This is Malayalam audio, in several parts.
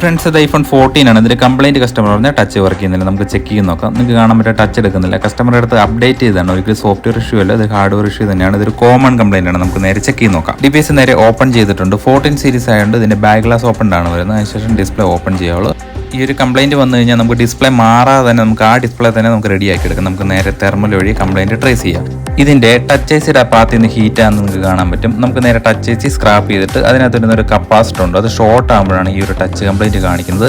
ഫ്രണ്ട്സ് ഇത് ഐഫോൺ ഫോർട്ടീൻ ആണ്. ഇതിന്റെ കംപ്ലൈന്റ് കസ്റ്റമർ പറഞ്ഞാൽ ടച്ച് വർക്ക് ചെയ്യുന്നില്ല. നമുക്ക് ചെക്ക് ചെയ്ത് നോക്കാം. നിങ്ങൾക്ക് കാണാൻ പറ്റുക ടച്ച് എടുക്കുന്നില്ല. കസ്റ്റമർ അടുത്ത് അപ്ഡേറ്റ് ചെയ്താണ് ഒരിക്കലും സോഫ്റ്റ്വെയർ ഇഷ്യൂ അല്ല. ഇത് ഹാർഡ്വെയർ ഇഷ്യൂ തന്നെയാണ്. ഇതൊരു കോമൺ കംപ്ലൈന്റ് ആണ്. നമുക്ക് നേരെ ചെക്ക് ചെയ്ത് നോക്കാം. ഡിവൈസ് നേരെ ഓപ്പൺ ചെയ്തിട്ടുണ്ട്. ഫോർട്ടീൻ സീരീസ് ആയതുകൊണ്ട് ഇതിന്റെ ബാക്ക് ഗ്ലാസ് ഓപ്പൺ ആണ് വരുന്നത്. അതിനുശേഷം ഡിസ്പ്ലേ ഓപ്പൺ ചെയ്യാവുള്ളൂ. ഈ ഒരു കംപ്ലൈന്റ് വന്നു കഴിഞ്ഞാൽ നമുക്ക് ഡിസ്പ്ലേ മാറാതെ തന്നെ നമുക്ക് ആ ഡിസ്പ്ലേ തന്നെ നമുക്ക് റെഡി ആക്കി എടുക്കാം. നമുക്ക് നേരെ തെർമൽ വഴി കംപ്ലൈന്റ് ട്രേസ് ചെയ്യാം. ഇതിന്റെ ടച്ച് ഐസിയുടെ പാത്തിൽ നിന്ന് ഹീറ്റ് ആണെന്ന് നിങ്ങൾക്ക് കാണാൻ പറ്റും. നമുക്ക് നേരെ ടച്ച് ഐസി സ്ക്രാപ്പ് ചെയ്തിട്ട് അതിനകത്ത് വരുന്ന ഒരു കപ്പാസിറ്റർ ഉണ്ട്. അത് ഷോർട്ട് ആകുമ്പോഴാണ് ഈ ഒരു ടച്ച് കംപ്ലൈന്റ് കാണിക്കുന്നത്.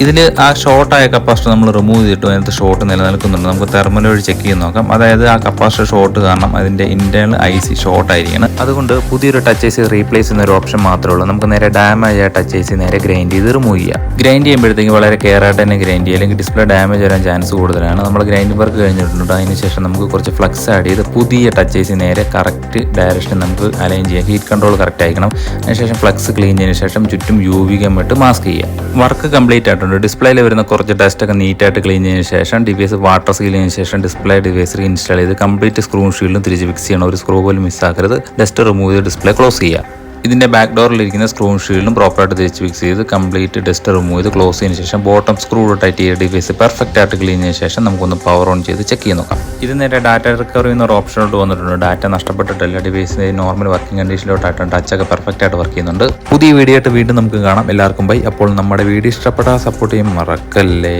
ഇതിൽ ആ ഷോർട്ടായ കപ്പാസിറ്റർ നമ്മൾ റിമൂവ് ചെയ്തിട്ട് അതിനകത്ത് ഷോർട്ട് നിലനിൽക്കുന്നുണ്ട്. നമുക്ക് തെർമൽ വഴി ചെക്ക് ചെയ്ത് നോക്കാം. അതായത് ആ കപ്പാസിറ്റർ ഷോർട്ട് കാരണം അതിന്റെ ഇന്റേണൽ ഐ സി ഷോർട്ട് ആയിരിക്കണം. അതുകൊണ്ട് പുതിയൊരു ടച്ച് ഐസി റീപ്ലേസ് ചെയ്യുന്ന ഒരു ഓപ്ഷൻ മാത്രമേ ഉള്ളൂ. നമുക്ക് നേരെ ഡാമേജ് ആയ ടച്ച് ഐസി നേരെ ഗ്രൈൻഡ് ചെയ്ത് റിമൂവ് ചെയ്യാം. ഗ്രൈൻഡ് ചെയ്യുമ്പോഴത്തേക്ക് വളരെ കെയർ ആയിട്ട് തന്നെ ഗ്രൈൻഡ് ചെയ്യുക. അല്ലെങ്കിൽ ഡിസ്പ്ലേ ഡാമേജ് വരാൻ ചാൻസ് കൂടുതലാണ്. നമ്മൾ ഗ്രൈൻഡ് വർക്ക് കഴിഞ്ഞിട്ടുണ്ട്. അതിന് ശേഷം നമുക്ക് കുറച്ച് ഫ്ലക്സ് ആഡ് ചെയ്ത് പുതിയ ടച്ച് ഐസി നേരെ കറക്റ്റ് ഡയറക്ഷൻ നമുക്ക് അലൈൻ ചെയ്യാം. ഹീറ്റ് കൺട്രോൾ കറക്റ്റ് ആയിരിക്കണം. അതിനുശേഷം ഫ്ലക്സ് ക്ലീൻ ചെയ്തതിന് ശേഷം ചുറ്റും യു വി ഇട്ട് മാസ്ക് ചെയ്യുക. വർക്ക് കംപ്ലീറ്റ് ആയിട്ടുണ്ട് ഡിസ്പ്ലേയിൽ വരുന്ന കുറച്ച് ഡസ്റ്റ് ഒക്കെ നീറ്റായിട്ട് ക്ലീൻ ചെയ്തതിന് ശേഷം ഡിവൈസ് വാട്ടർ സീൽ ചെയ്തതിന് ശേഷം ഡിസ്പ്ലേ ഡിവൈസ് ഇൻസ്റ്റാൾ ചെയ്ത് കംപ്ലീറ്റ് സ്ക്രൂ ഷീൽഡും തിരിച്ച് ഫിക്സ് ചെയ്യണം. ഒരു സ്ക്രൂ പോലും മിസ്സാക്കരുത് ഡസ്റ്റ് റിമൂവ് ചെയ്ത് ഡിസ്പ്ലേ ക്ലോസ് ചെയ്യുക ഇതിന്റെ ബാക്ക് ഡോറിലിരിക്കുന്ന സ്ക്രൂ ഷീൽഡും പ്രോപ്പറായിട്ട് തിരിച്ച് ഫിക്സ് ചെയ്ത് കംപ്ലീറ്റ് ഡസ്റ്റ് റിമൂവ് ചെയ്ത് ക്ലോസ് ചെയ്തതിന് ശേഷം ബോട്ടം സ്ക്രൂ ടൈറ്റ് ചെയ്ത ഡിവൈസ് പെർഫെക്റ്റ് ആയിട്ട് ക്ലീൻ ചെയ്ത ശേഷം നമുക്കൊന്ന് പവർ ഓൺ ചെയ്ത് ചെക്ക് ചെയ്ത് നോക്കാം. ഇത് നേരെ ഡാറ്റ റിക്കവറി എന്ന ഒരു ഓപ്ഷനോട്ട് വന്നിട്ടുണ്ട്. ഡാറ്റ നഷ്ടപ്പെട്ടിട്ടില്ല. ഡിവൈസ് നോർമൽ വർക്കിംഗ് കണ്ടീഷനിലോട്ടായിട്ട് ടച്ച് ഒക്കെ പെർഫെക്റ്റ് ആയിട്ട് വർക്ക് ചെയ്യുന്നുണ്ട്. പുതിയ വീഡിയോ ആയിട്ട് വീണ്ടും നമുക്ക് കാണാം. എല്ലാവർക്കും ബൈ അപ്പോൾ നമ്മുടെ വീഡിയോ ഇഷ്ടപ്പെട്ടാൽ സപ്പോർട്ട് ചെയ്യാൻ മറക്കല്ലേ?